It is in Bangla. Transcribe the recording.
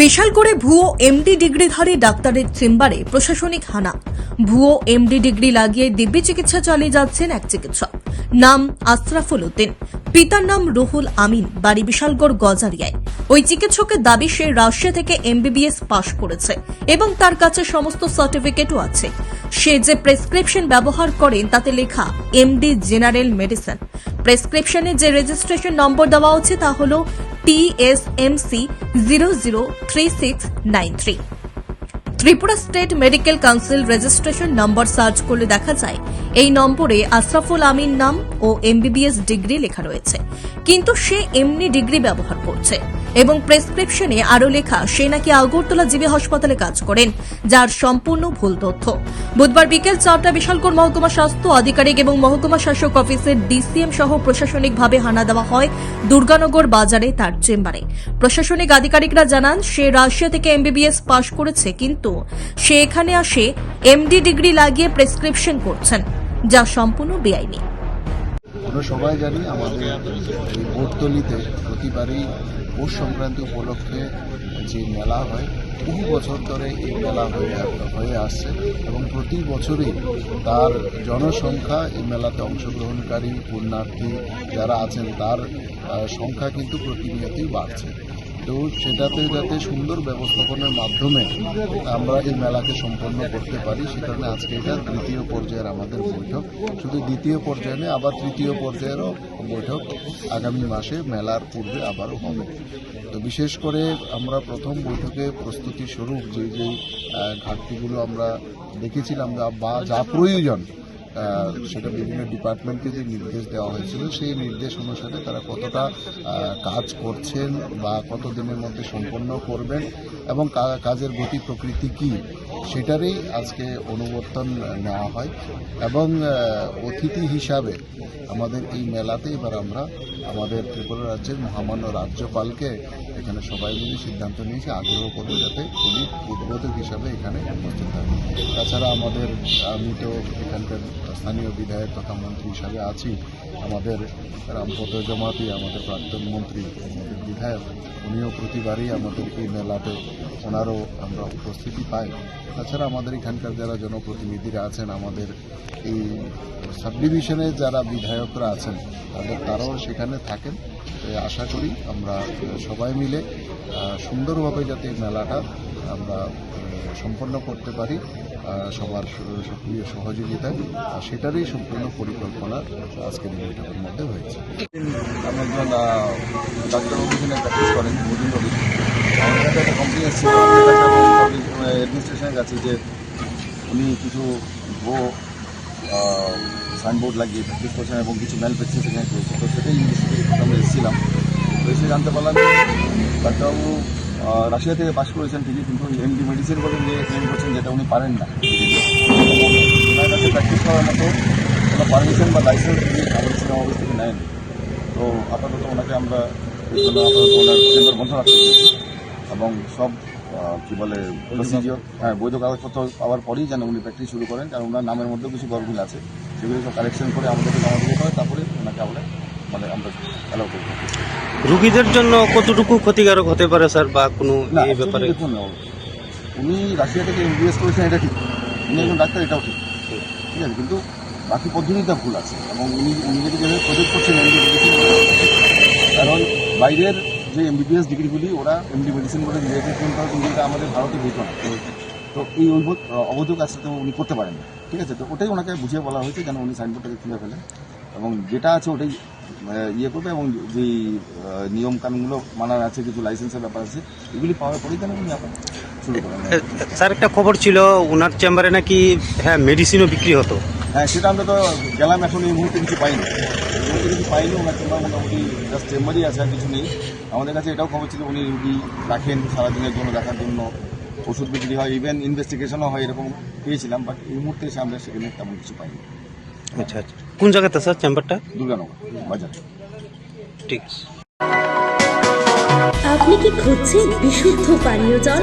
বিশাল করে ভুয়ো এমডি ডিগ্রিধারী ডাক্তারের চেম্বারে প্রশাসনিক হানা। ভুয়ো এমডি ডিগ্রি লাগিয়ে দিব্যি চিকিৎসা চালিয়ে যাচ্ছেন এক চিকিৎসক। নাম আশরাফুল উদ্দিন। পিতার নাম রুহুল আমিন, বাড়ি বিশালগড় গজারিয়ায়। ওই চিকিৎসকের দাবি, সে রাশিয়া থেকে এমবিবিএস পাশ করেছে এবং তার কাছে সমস্ত সার্টিফিকেটও আছে। সে যে প্রেসক্রিপশন ব্যবহার করেন তাতে লেখা এমডি জেনারেল মেডিসিন প্রেসক্রিপশনে যে রেজিস্ট্রেশন নম্বর দেওয়া হচ্ছে, তা হল TSMC zero zero three six nine three Tripura state medical council registration number search করলে দেখা যায়, এই নম্বরে আশরাফুল আমিন নাম ও এমবিবিএস ডিগ্রি লেখা রয়েছে। কিন্তু সে এমনি ডিগ্রি ব্যবহার করছে। এবং প্রেসক্রিপশনে আরও লেখা, সে নাকি আগরতলা জিবি হাসপাতালে কাজ করেন, যার সম্পূর্ণ ভুল তথ্য। বুধবার বিকেল চারটা বিশালগড় মহকুমা স্বাস্থ্য আধিকারিক এবং মহকুমা শাসক অফিসের ডিসিএম সহ প্রশাসনিকভাবে হানা দেওয়া হয় দুর্গানগর বাজারে তার চেম্বারে। প্রশাসনিক আধিকারিকরা জানান, সে রাশিয়া থেকে এমবিবিএস পাশ করেছে, কিন্তু সে এখানে আসে, এমডি ডিগ্রি লাগিয়ে প্রেসক্রিপশন করছেন, যা সম্পূর্ণ বেআইনি। আমরা সবাই জানি আমাদের এই বোটতলিতে প্রতিবারই পৌষ সংক্রান্তি উপলক্ষে যে মেলা হয়, বহু বছর ধরে এই মেলা হয়ে হয়ে আসছে এবং প্রতি বছরই তার জনসংখ্যা এই মেলাতে অংশগ্রহণকারী, পুণ্যার্থী যারা আছেন তার সংখ্যা কিন্তু প্রতিনিয়তই বাড়ছে। তো সেটাতে যাতে সুন্দর ব্যবস্থাপনার মাধ্যমে আমরা এই মেলাকে সম্পন্ন করতে পারি, সে কারণে আজকে এটা দ্বিতীয় পর্যায়ের আমাদের বৈঠক। শুধু দ্বিতীয় পর্যায়ে নয়, আবার তৃতীয় পর্যায়েরও বৈঠক আগামী মাসে, মেলার পূর্বে আবারও হবে। তো বিশেষ করে আমরা প্রথম বৈঠকে প্রস্তুতি স্বরূপ যে যে ঘাটতিগুলো আমরা দেখেছিলাম বা- যা প্রয়োজন সেটা বিভিন্ন ডিপার্টমেন্টকে যে নির্দেশ দেওয়া হয়েছিল, সেই নির্দেশ অনুসারে তারা কতটা কাজ করছেন বা কত দিনের মধ্যে সম্পন্ন করবেন এবং কাজের গতি প্রকৃতি কি? সেটারই আজকে অনুবর্তন নেওয়া হয় এবং অতিথি হিসাবে আমাদের এই মেলাতে এবার আমরা আমাদের ত্রিপুরা রাজ্যের মহামান্য রাজ্যপালকে এখানে সবাই মিলে সিদ্ধান্ত নিয়েছে, আগ্রহ করব যাতে উনি উদ্বোধক হিসাবে এখানে উপস্থিত থাকেন তাছাড়া আমাদের, আমি তো এখানকার স্থানীয় বিধায়ক তথা মন্ত্রী হিসাবে আছি, আমাদের রামপদ জমাতি, আমাদের প্রাক্তন মন্ত্রী, আমাদের বিধায়ক, উনিও প্রতিবারই আমাদের এই মেলাতে ওনারও আমরা উপস্থিতি পাই। তাছাড়া আমাদের এখানকার যারা জনপ্রতিনিধিরা আছেন, আমাদের এই সাবডিভিশনের যারা বিধায়করা আছেন, তাদের তারাও সেখানে থাকেন। আশা করি আমরা সবাই মিলে সুন্দরভাবে যাতে মেলাটা আমরা সম্পন্ন করতে পারি সবার সক্রিয় সহযোগিতায়। আর সেটারই সম্পূর্ণ পরিকল্পনা আজকের বৈঠকের মধ্যে হয়েছে। আমি একজন ডাক্তার অভিযানে প্র্যাকটিস করেন একটা কমপ্লেন অ্যাডমিনিস্ট্রেশনের কাছে যে উনি কিছু ভুয়ো সাইনবোর্ড লাগিয়ে প্র্যাকটিস করছেন এবং কিছু ম্যাল প্র্যাকটিস এখানে করেছে। তো সেটাই আমরা এসেছিলাম। তো এসে জানতে পারলাম ডাক্তারবাবু রাশিয়া থেকে পাশ করেছেন ঠিকই, কিন্তু এমডি মেডিসিন বলে যে ক্লেম করছেন যেটা উনি পারেন না। ওনার কাছে প্র্যাকটিস করার মতো কোনো পারমিশন বা লাইসেন্স উনি আমাদের সিনেমা অফিস থেকে নেন তো আপাতত ওনাকে আমরা ওনার চেম্বার বন্ধ রাখতে এবং সব কি বলে হ্যাঁ বৈধ কাগজপত্র পাওয়ার পরেই যেন উনি প্র্যাকটিস শুরু করেন কারণ ওনার নামের মধ্যেও কিছু গরমিল আছে। সেগুলো সব কালেকশন করে আমাদেরকে জমা দিতে হয় তারপরে ওনাকে আমরা মানে আমরা অ্যালাউ করব। রুগীদের জন্য কতটুকু ক্ষতিকারক হতে পারে স্যার বা কোনো এই ব্যাপারে? দেখুন উনি রাশিয়া থেকে এমবিএস করেছেন এটা ঠিক। উনি একজন ডাক্তার এটাও ঠিক। ঠিক আছে কিন্তু বাকি পদ্ধতিটা ভুল আছে। এবং উনি উনি যদি যেভাবে প্রজেক্ট করছেন কারণ বাইরের যে এমবিবিএস ডিগ্রিগুলি ওরা এমডি মেডিসিন বলে রেজিস্ট্রেশন করা কিন্তু এটা আমাদের ভারতে হইতো না। তো- এই অবৈধ অবৈধ কাজটা তো উনি করতে পারেন ঠিক আছে? তো ওটাই ওনাকে বুঝিয়ে বলা হয়েছে যেন উনি সাইনবোর্ডটাকে খুলে ফেলেন এবং যেটা আছে ওটাই ইয়ে করবে এবং যে নিয়ম কানুনগুলো মানার আছে কিছু লাইসেন্সের ব্যাপার আছে এগুলি পাওয়ার পরেই যেন উনি আবার শুরু করেন। স্যার একটা খবর ছিল ওনার চেম্বারে নাকি হ্যাঁ মেডিসিনও বিক্রি হতো। হ্যাঁ সেটা আমরা তো গেলাম এখন এই মুহূর্তে কিছু পাইনি। মুহূর্তে কিছু পাইনি ওনার চেম্বার মোটামুটি জাস্ট চেম্বারই আছে আর কিছু নেই। আমাদের কাছে এটাও খবর ছিল উনি রুগী রাখেন সারাদিনের জন্য দেখার জন্য। ওষুধ বিক্রি হয় ইভেন ইনভেস্টিগেশনও হয় এরকম পেয়েছিলাম বাট এই মুহূর্তে এসে আমরা সেখানে তেমন কিছু পাইনি। আচ্ছা আচ্ছা। কোন জায়গাতে স্যার চেম্বারটা? দুর্গানগর বাজার। ঠিক আছে। আপনি কি খুঁজছেন বিশুদ্ধ পানীয় জল?